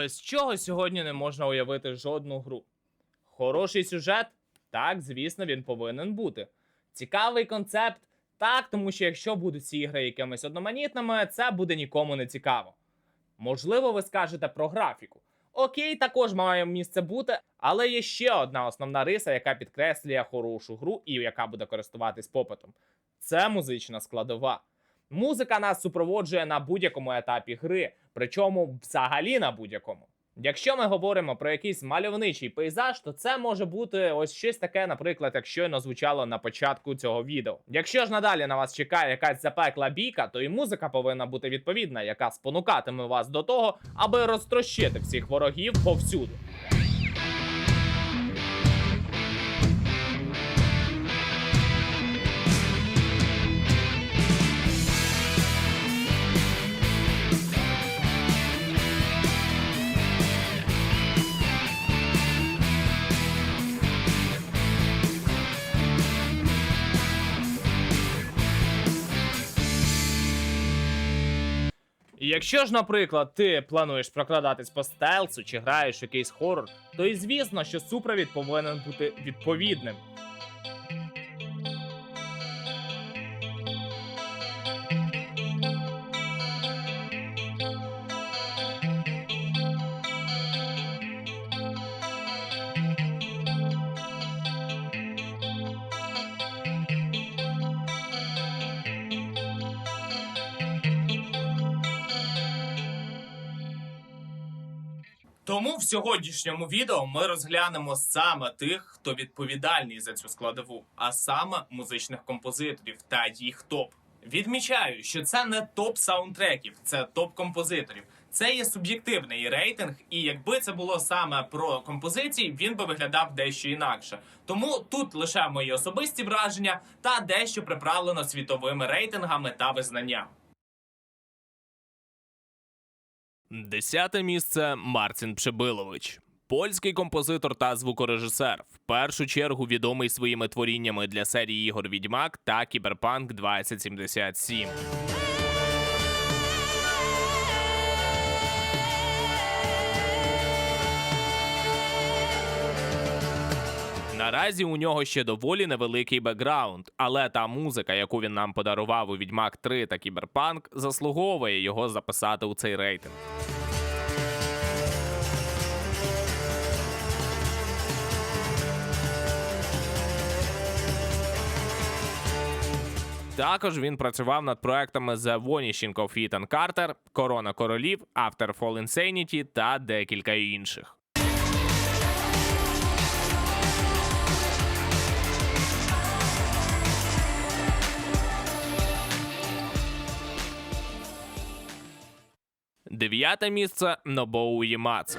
без чого сьогодні не можна уявити жодну гру. Хороший сюжет? Так, звісно, він повинен бути. Цікавий концепт? Так, тому що якщо будуть ці ігри якимись одноманітними, це буде нікому не цікаво. Можливо, ви скажете про графіку. Окей, також має місце бути, але є ще одна основна риса, яка підкреслює хорошу гру і яка буде користуватись попитом. Це музична складова. Музика нас супроводжує на будь-якому етапі гри, причому взагалі на будь-якому. Якщо ми говоримо про якийсь мальовничий пейзаж, то це може бути ось щось таке, наприклад, як щойно звучало на початку цього відео. Якщо ж надалі на вас чекає якась запекла бійка, то і музика повинна бути відповідна, яка спонукатиме вас до того, аби розтрощити всіх ворогів повсюду. Якщо ж, наприклад, ти плануєш прокрадатись по стелсу чи граєш якийсь хорор, то і звісно, що супровід повинен бути відповідним. Тому в сьогоднішньому відео ми розглянемо саме тих, хто відповідальний за цю складову, а саме музичних композиторів та їх топ. Відмічаю, що це не топ саундтреків, це топ композиторів. Це є суб'єктивний рейтинг, і якби це було саме про композиції, він би виглядав дещо інакше. Тому тут лише мої особисті враження та дещо приправлено світовими рейтингами та визнанням. Десяте місце Мартін Пшебилович. Польський композитор та звукорежисер, в першу чергу відомий своїми творіннями для серії ігор Відьмак та Кіберпанк 2077. Наразі у нього ще доволі невеликий бекграунд, але та музика, яку він нам подарував у Відьмак 3 та Кіберпанк, заслуговує його записати у цей рейтинг. Також він працював над проектами The Vanishing of Ethan Carter, Корона королів, After Fall Insanity та декілька інших. Дев'яте місце Нобоу Ємацу.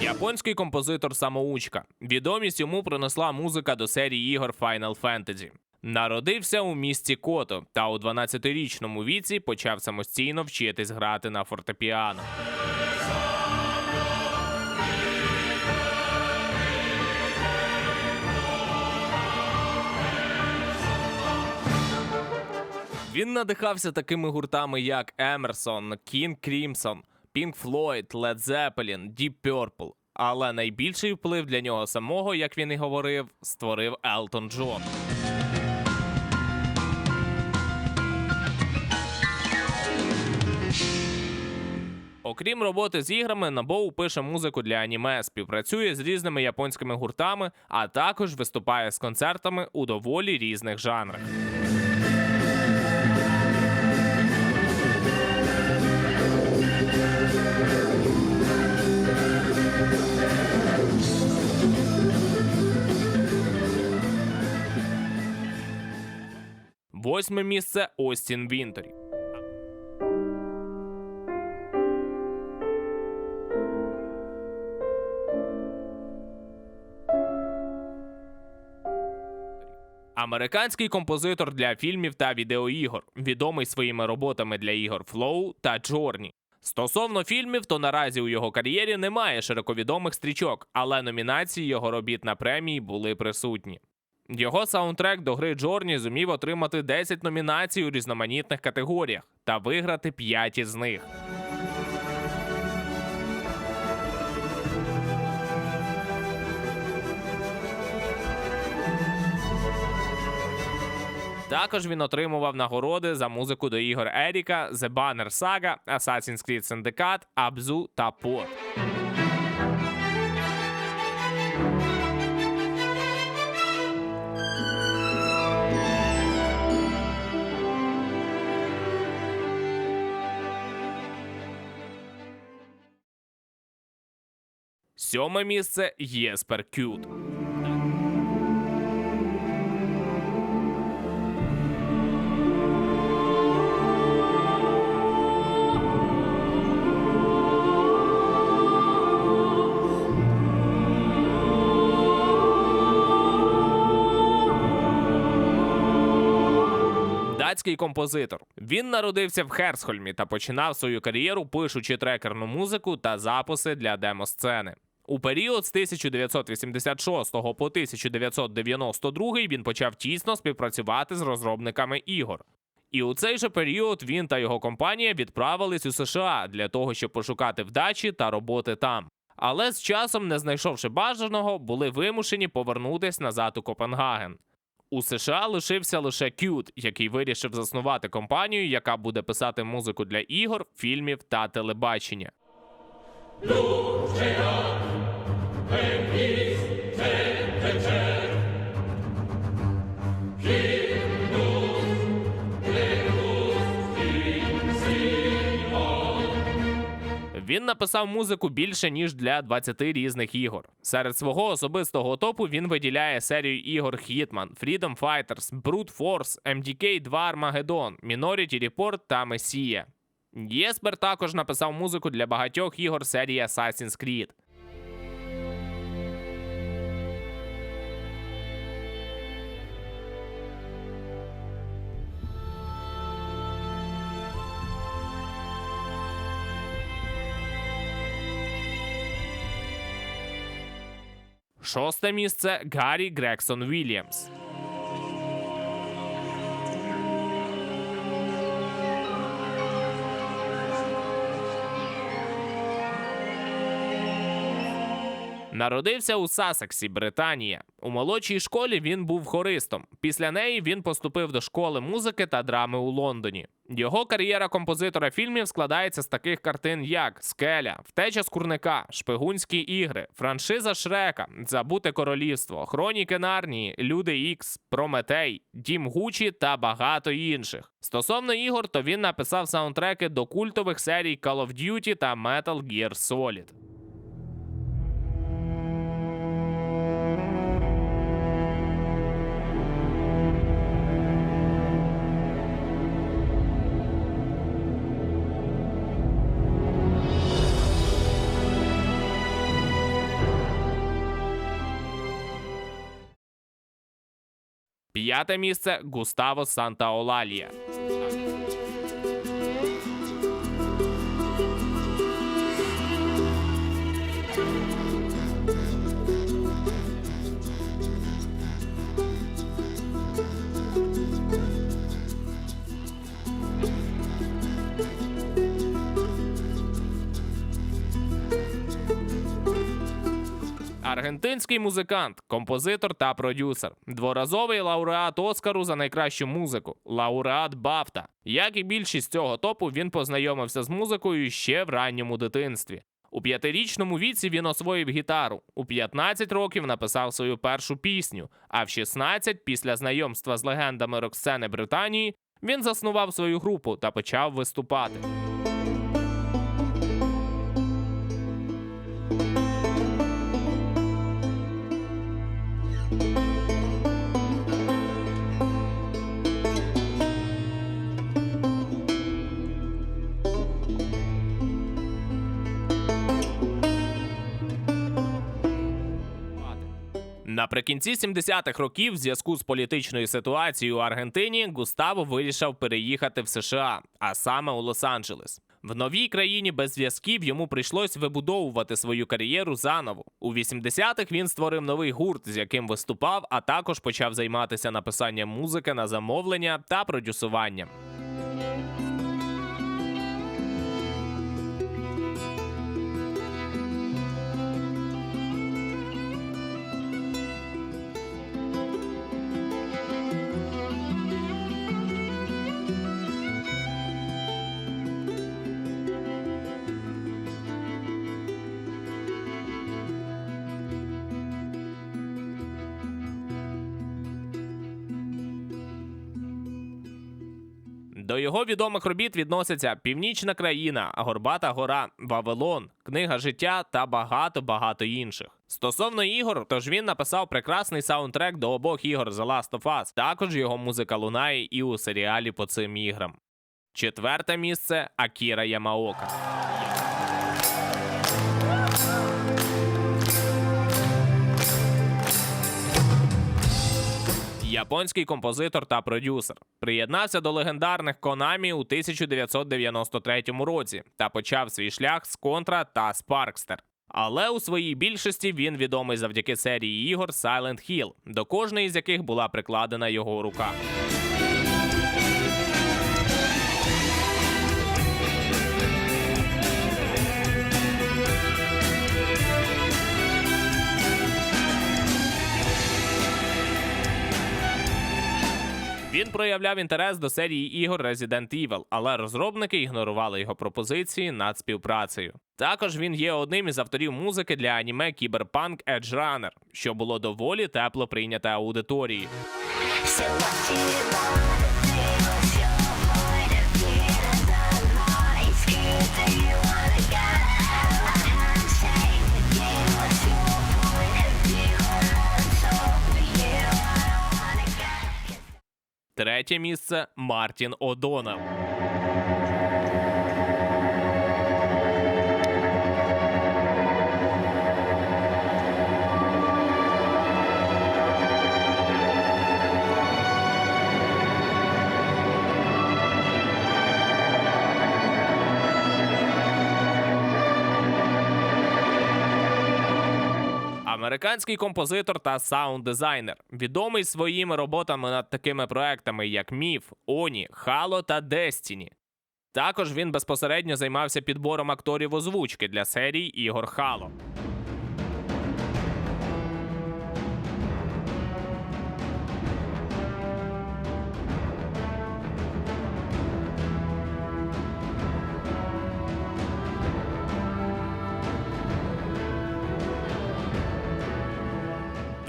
Японський композитор самоучка. Відомість йому принесла музика до серії ігор Final Fantasy. Народився у місті Кото та у 12-річному віці почав самостійно вчитись грати на фортепіано. Він надихався такими гуртами, як Емерсон, King Crimson, Pink Floyd, Led Zeppelin, Deep Purple. Але найбільший вплив для нього самого, як він і говорив, створив Елтон Джон. Окрім роботи з іграми, Набоу пише музику для аніме, співпрацює з різними японськими гуртами, а також виступає з концертами у доволі різних жанрах. Восьме місце Остін Вінторі. Американський композитор для фільмів та відеоігор, відомий своїми роботами для ігор Flow та Journey. Стосовно фільмів, то наразі у його кар'єрі немає широковідомих стрічок, але номінації його робіт на премії були присутні. Його саундтрек до гри Джорні зумів отримати 10 номінацій у різноманітних категоріях та виграти 5 із них. Також він отримував нагороди за музику до ігор Еріка, The Banner Saga, Assassin's Creed Syndicate, Abzu та Pod. Сьоме місце Єспер Кют. Датський композитор. Він народився в Херсхольмі та починав свою кар'єру, пишучи трекерну музику та записи для демосцени. У період з 1986 по 1992 він почав тісно співпрацювати з розробниками ігор. І у цей же період він та його компанія відправились у США для того, щоб пошукати вдачі та роботи там. Але з часом, не знайшовши бажаного, були вимушені повернутись назад у Копенгаген. У США лишився лише Qt, який вирішив заснувати компанію, яка буде писати музику для ігор, фільмів та телебачення. Написав музику більше ніж для 20 різних ігор. Серед свого особистого топу він виділяє серію ігор Hitman, Freedom Fighters, Brute Force, MDK 2 Armageddon, Minority Report та Messiah. Єспер також написав музику для багатьох ігор серії Assassin's Creed. Шосте місце Гаррі Грексон Вільямс. Народився у Сасексі, Британія. У молодшій школі він був хористом. Після неї він поступив до школи музики та драми у Лондоні. Його кар'єра композитора фільмів складається з таких картин, як Скеля, Втеча з курника, Шпигунські ігри, франшиза Шрека, Забуте королівство, Хроніки Нарнії, Люди Ікс, Прометей, Дім Гучі та багато інших. Стосовно ігор, то він написав саундтреки до культових серій Call of Duty та Metal Gear Solid. П'яте місце Густаво Сантаолалія. Аргентинський музикант, композитор та продюсер, дворазовий лауреат Оскару за найкращу музику, лауреат Бафта. Як і більшість цього топу, він познайомився з музикою ще в ранньому дитинстві. У п'ятирічному віці він освоїв гітару. У 15 років написав свою першу пісню. А в 16, після знайомства з легендами рок-сцени Британії, він заснував свою групу та почав виступати. Наприкінці 70-х років, в зв'язку з політичною ситуацією у Аргентині, Густаво вирішив переїхати в США, а саме у Лос-Анджелес. В новій країні без зв'язків йому прийшлось вибудовувати свою кар'єру заново. У 80-х він створив новий гурт, з яким виступав, а також почав займатися написанням музики на замовлення та продюсуванням. До його відомих робіт відносяться Північна країна, Горбата гора, Вавилон, Книга життя та багато багато інших. Стосовно ігор, тож він написав прекрасний саундтрек до обох ігор The Last of Us. Також його музика лунає і у серіалі по цим іграм. Четверте місце Акіра Ямаока. Японський композитор та продюсер приєднався до легендарних Konami у 1993 році та почав свій шлях з Contra та Sparkster. Але у своїй більшості він відомий завдяки серії ігор Silent Hill, до кожної з яких була прикладена його рука. Він проявляв інтерес до серії ігор Resident Evil, але розробники ігнорували його пропозиції над співпрацею. Також він є одним із авторів музики для аніме Cyberpunk Edge Runner, що було доволі тепло прийняте аудиторією. Третє місце Мартін О'Доннелл. Американський композитор та саунд-дизайнер, відомий своїми роботами над такими проектами, як Міф, Оні, Хало та Дестіні. Також він безпосередньо займався підбором акторів озвучки для серій ігор Хало.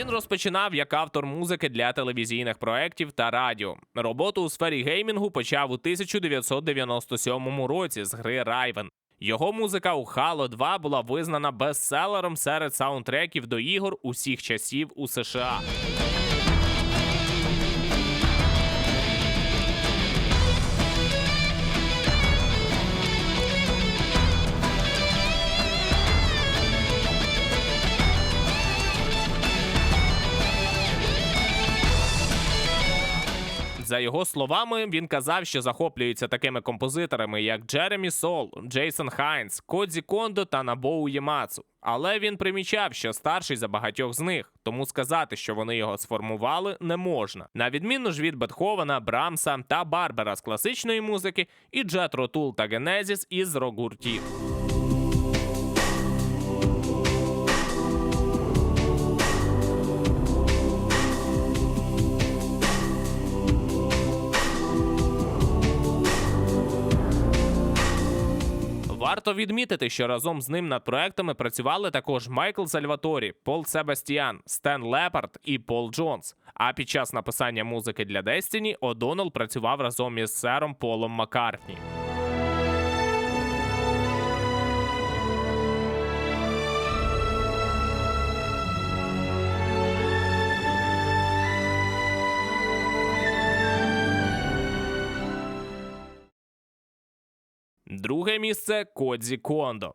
Він розпочинав як автор музики для телевізійних проєктів та радіо. Роботу у сфері геймінгу почав у 1997 році з гри Райвен. Його музика у Halo 2 була визнана бестселером серед саундтреків до ігор усіх часів у США. За його словами, він казав, що захоплюється такими композиторами, як Джеремі Сол, Джейсон Хайнс, Кодзі Кондо та Набоу Ємацу. Але він примічав, що старший за багатьох з них, тому сказати, що вони його сформували, не можна. На відміну ж від Бетховена, Брамса та Барбера з класичної музики, і Джетро Тул та Генезіс із рок-гуртів. Варто відмітити, що разом з ним над проектами працювали також Майкл Сальваторі, Пол Себастьян, Стен Лепард і Пол Джонс. А під час написання музики для Destiny Одонал працював разом із сером Полом Маккартні. Друге місце Кодзі Кондо.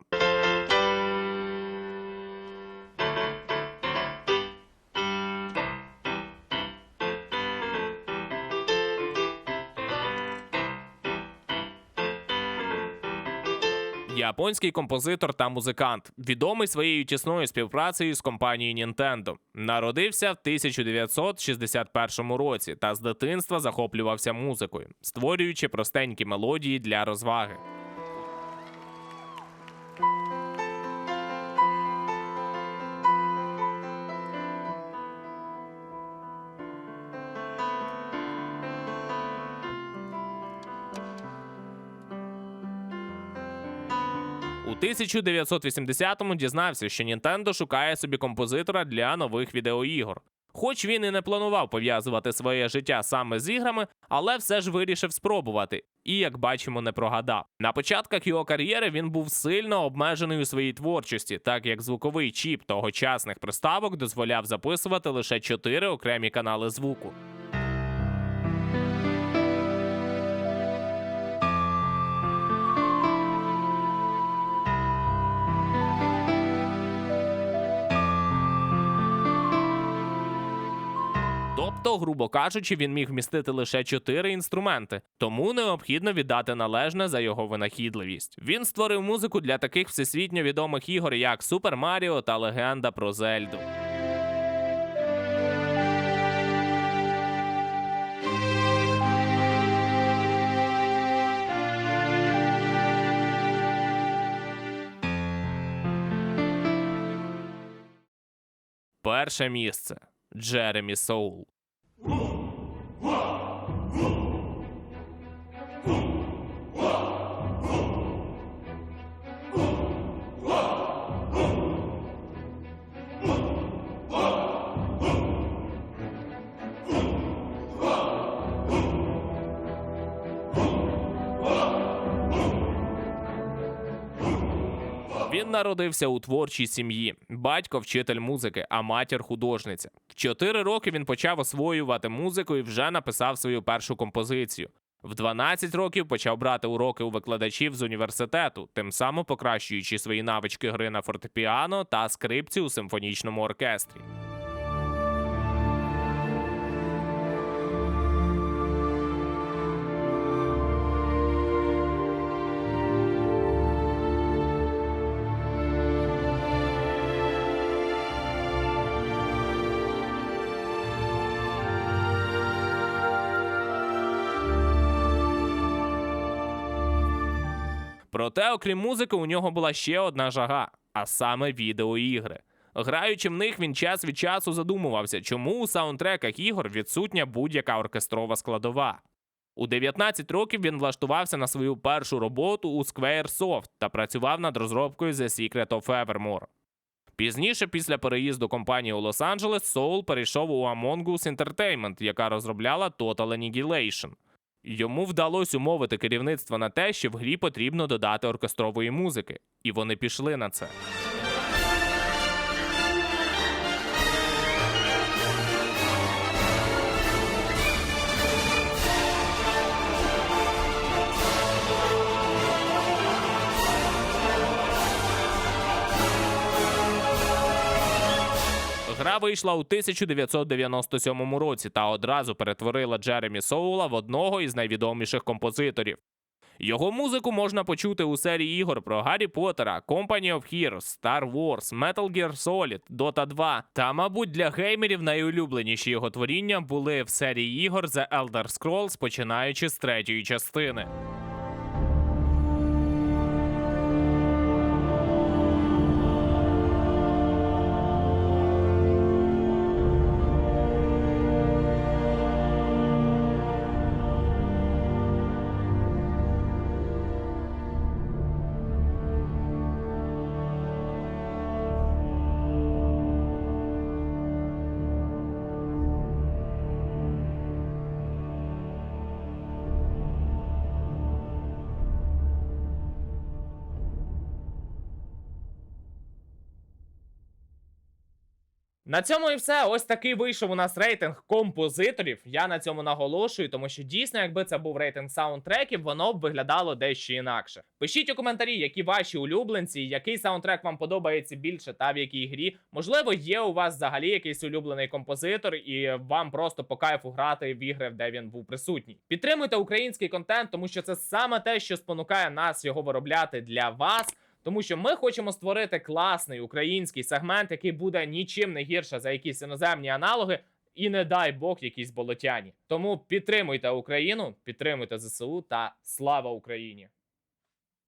Японський композитор та музикант, відомий своєю тісною співпрацею з компанією Nintendo. Народився в 1961 році та з дитинства захоплювався музикою, створюючи простенькі мелодії для розваги. 1980-му дізнався, що Nintendo шукає собі композитора для нових відеоігор. Хоч він і не планував пов'язувати своє життя саме з іграми, але все ж вирішив спробувати. І, як бачимо, не прогадав. На початках його кар'єри він був сильно обмежений у своїй творчості, так як звуковий чіп тогочасних приставок дозволяв записувати лише чотири окремі канали звуку. Тобто, грубо кажучи, він міг вмістити лише чотири інструменти, тому необхідно віддати належне за його винахідливість. Він створив музику для таких всесвітньо відомих ігор, як Супер Маріо та Легенда про Зельду. Перше місце Джеремі Соул. Народився у творчій сім'ї. Батько вчитель музики, а матір художниця. В чотири роки він почав освоювати музику і вже написав свою першу композицію. В 12 років почав брати уроки у викладачів з університету, тим самим покращуючи свої навички гри на фортепіано та скрипці у симфонічному оркестрі. Проте, окрім музики, у нього була ще одна жага, а саме відеоігри. Граючи в них, він час від часу задумувався, чому у саундтреках ігор відсутня будь-яка оркестрова складова. У 19 років він влаштувався на свою першу роботу у Squaresoft та працював над розробкою The Secret of Evermore. Пізніше, після переїзду компанії у Лос-Анджелес, Соул перейшов у Among Us Entertainment, яка розробляла Total Annihilation. Йому вдалося умовити керівництво на те, що в грі потрібно додати оркестрової музики, і вони пішли на це. Вийшла у 1997 році та одразу перетворила Джеремі Соула в одного із найвідоміших композиторів. Його музику можна почути у серії ігор про Гаррі Поттера, Company of Heroes, Star Wars, Metal Gear Solid, Dota 2. Та, мабуть, для геймерів найулюбленіші його творіння були в серії ігор The Elder Scrolls, починаючи з третьої частини. На цьому і все. Ось такий вийшов у нас рейтинг композиторів. Я на цьому наголошую, тому що дійсно, якби це був рейтинг саундтреків, воно б виглядало дещо інакше. Пишіть у коментарі, які ваші улюбленці, який саундтрек вам подобається більше та в якій грі. Можливо, є у вас взагалі якийсь улюблений композитор, і вам просто по кайфу грати в ігри, де він був присутній. Підтримуйте український контент, тому що це саме те, що спонукає нас його виробляти для вас. Тому що ми хочемо створити класний український сегмент, який буде нічим не гірше за якісь іноземні аналоги, і не дай Бог якісь болотяні. Тому підтримуйте Україну, підтримуйте ЗСУ та слава Україні!